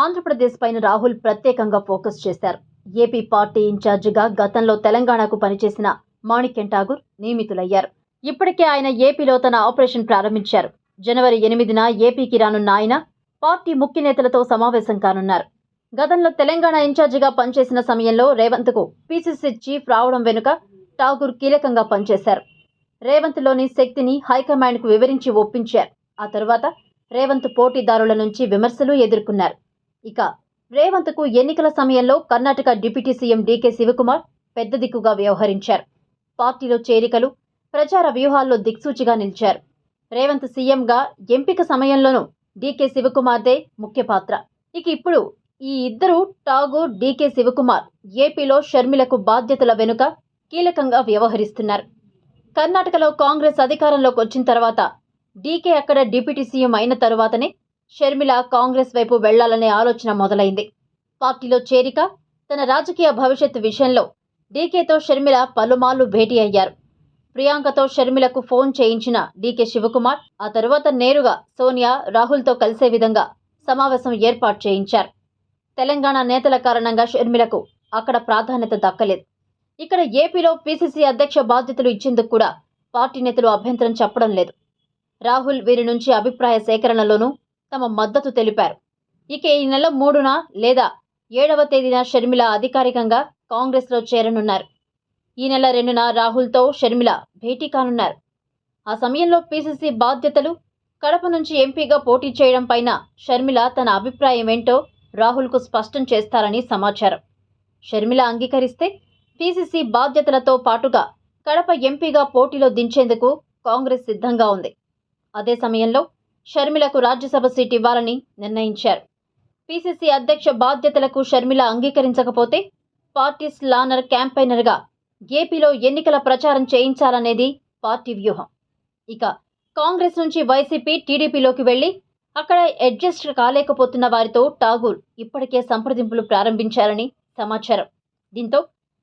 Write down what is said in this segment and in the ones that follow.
ఆంధ్రప్రదేశ్ పైన రాహుల్ ప్రత్యేకంగా ఫోకస్ చేశారు. ఏపీ పార్టీ ఇన్ఛార్జిగా గతంలో తెలంగాణకు పనిచేసిన మాణిక్యం ఠాగూర్ నియమితులయ్యారు. ఇప్పటికే ఆయన ఏపీలో తన ఆపరేషన్ ప్రారంభించారు. జనవరి ఎనిమిదిన ఏపీకి రానున్న ఆయన పార్టీ ముఖ్య నేతలతో సమావేశం కానున్నారు. గతంలో తెలంగాణ ఇన్ఛార్జిగా పనిచేసిన సమయంలో రేవంత్కు పీసీసీ చీఫ్ రావడం వెనుక ఠాగూర్ కీలకంగా పనిచేశారు. రేవంత్లోని శక్తిని హైకమాండ్కు వివరించి ఒప్పించారు. ఆ తరువాత రేవంత్ పోటీదారుల నుంచి విమర్శలు ఎదుర్కొన్నారు. ఇక రేవంత్కు ఎన్నికల సమయంలో Karnataka deputy CM DK Shivakumar పెద్ద దిక్కుగా వ్యవహరించారు. పార్టీలో చేరికలు ప్రచార వ్యూహాల్లో దిక్సూచిగా నిలిచారు. రేవంత్ సీఎంగా ఎంపిక సమయంలోనూ డీకే శివకుమార్దే ముఖ్య పాత్ర. ఇక ఇప్పుడు ఈ ఇద్దరు ఠాగూర్ డీకే శివకుమార్ ఏపీలో షర్మిలకు బాధ్యతల వెనుక కీలకంగా వ్యవహరిస్తున్నారు. కర్ణాటకలో కాంగ్రెస్ అధికారంలోకి వచ్చిన తర్వాత డీకే అక్కడ డిప్యూటీ సీఎం అయిన తరువాతనే షర్మిల కాంగ్రెస్ వైపు వెళ్ళాలనే ఆలోచన మొదలైంది. పార్టీలో చేరిక తన రాజకీయ భవిష్యత్తు విషయంలో డీకేతో షర్మిల పలుమార్లు భేటీ అయ్యారు. ప్రియాంకతో షర్మిలకు ఫోన్ చేయించిన డీకే శివకుమార్ ఆ తరువాత నేరుగా సోనియా రాహుల్తో కలిసే విధంగా సమావేశం ఏర్పాటు చేయించారు. తెలంగాణ నేతల కారణంగా షర్మిలకు అక్కడ ప్రాధాన్యత దక్కలేదు. ఇక్కడ ఏపీలో పీసీసీ అధ్యక్ష బాధ్యతలు ఇచ్చేందుకు కూడా పార్టీ నేతలు అభ్యంతరం చెప్పడం లేదు. రాహుల్ వీరి నుంచి అభిప్రాయ సేకరణలోనూ తమ మద్దతు తెలిపారు. ఇక ఈ నెల మూడున లేదా ఏడవ తేదీన షర్మిల అధికారికంగా కాంగ్రెస్లో చేరనున్నారు. ఈ నెల రెండున రాహుల్తో షర్మిల భేటీ కానున్నారు. ఆ సమయంలో పీసీసీ బాధ్యతలు కడప నుంచి ఎంపీగా పోటీ చేయడం పైన షర్మిల తన అభిప్రాయం ఏంటో రాహుల్కు స్పష్టం చేస్తారని సమాచారం. షర్మిల అంగీకరిస్తే పీసీసీ బాధ్యతలతో పాటుగా కడప ఎంపీగా పోటీలో దించేందుకు కాంగ్రెస్ సిద్ధంగా ఉంది. అదే సమయంలో షర్మిలకు రాజ్యసభ సీట్ ఇవ్వాలని నిర్ణయించారు. పీసీసీ అధ్యక్ష బాధ్యతలకు షర్మిల అంగీకరించకపోతే పార్టీ స్లానర్ క్యాంపైనర్గా ఏపీలో ఎన్నికల ప్రచారం చేయించాలనేది పార్టీ వ్యూహం. ఇక కాంగ్రెస్ నుంచి వైసీపీ టీడీపీలోకి వెళ్ళి అక్కడ అడ్జస్ట్ కాలేకపోతున్న వారితో ఠాగూర్ ఇప్పటికే సంప్రదింపులు ప్రారంభించారని సమాచారం. దీంతో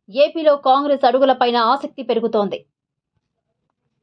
ఏపీలో కాంగ్రెస్ అడుగులపైన ఆసక్తి పెరుగుతోంది.